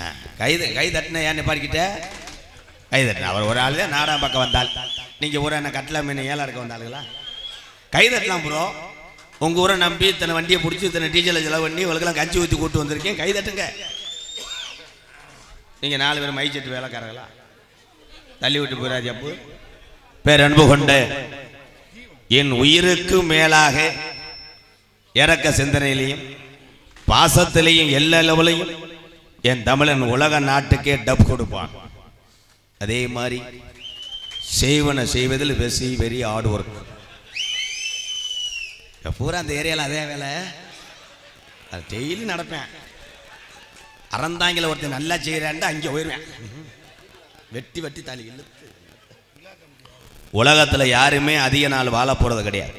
ஆ, கை த- கை தட்டின ஏன் நிப்பாடிக்கிட்ட கை தட்டின. அவர் ஒரு ஆள் தான். நாடகம் பக்கம் வந்தால். நீங்கள் ஊரை என்ன கட்டல மீன் ஏழா இருக்க வந்தாளுங்களா? கை தட்டலாம் ப்ரோ உங்கள் ஊரை நம்பி இத்தனை வண்டியை பிடிச்சி இத்தனை டீசலை செலவு பண்ணி உங்களுக்கெல்லாம் கஞ்சி ஊற்றி கூட்டு வந்திருக்கேன். கை தட்டுங்க. நீங்கள் நாலு பேர் மைச்செட்டு வேலைக்காரங்களா? தள்ளி விட்டு போயிடாது அப்பு. அன்பு கொண்டு என் உயிருக்கு மேலாக இறக்க சிந்தனையிலையும் பாசத்திலையும் எல்லா லெவலையும் என் தமிழன் உலக நாட்டுக்கே டப் கொடுப்பான். அதே மாதிரி செய்வனை செய்வதில் வெசி வெரி ஹார்ட் ஒர்க் பூரா அந்த ஏரியாவில் அதே வேலை. அது டெய்லி நடப்பேன். அறந்தாங்கில ஒருத்தன் நல்லா செய்கிறான்ட்டு அங்கே போயிடுவேன் வெட்டி வெட்டி தாலி இழுத்து. உலகத்தில் யாருமே அதிக நாள் வாழ போகிறது கிடையாது.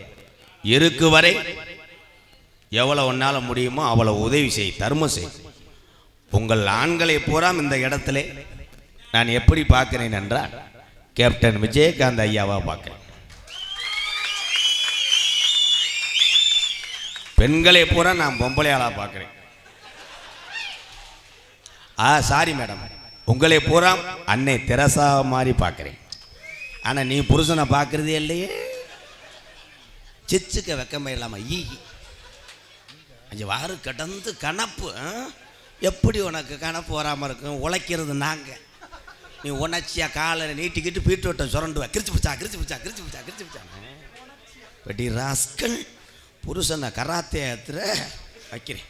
இருக்கு வரை எவ்வளோ உன்னால் முடியுமோ அவ்வளோ உதவி செய் தர்மம் செய். உங்கள் ஆண்களை பூராம் இந்த இடத்துல நான் எப்படி பார்க்கிறேன் என்றால் கேப்டன் விஜயகாந்த் ஐயாவா பார்க்கிறேன். பெண்களை பூரா நான் பொம்பளையாளா பார்க்கிறேன். ஆ சாரி மேடம் உங்களை பூரா அன்னை தெரசா மாதிரி பார்க்கிறேன். ஆனால் நீ புருஷனை பார்க்கறதே இல்லையே. சிச்சுக்க வெக்கமே இல்லாம ஈ அஞ்சு வாரு கடந்து கணப்பு எப்படி உனக்கு கணப்பு வராமல் இருக்கும்? உழைக்கிறது நாங்கள் நீ உணர்ச்சியா காலை நீட்டிக்கிட்டு பீட்ரூட்டை சுரண்டுவ. கிரிச்சு பிடிச்சா கிரிச்சு பிடிச்சா கிரிச்சு பிடிச்சா கிரிச்சு பிடிச்சா. வெட்டி ராஸ்கல் புருஷனை கராத்தே ஏத்துற வைக்கிறேன்.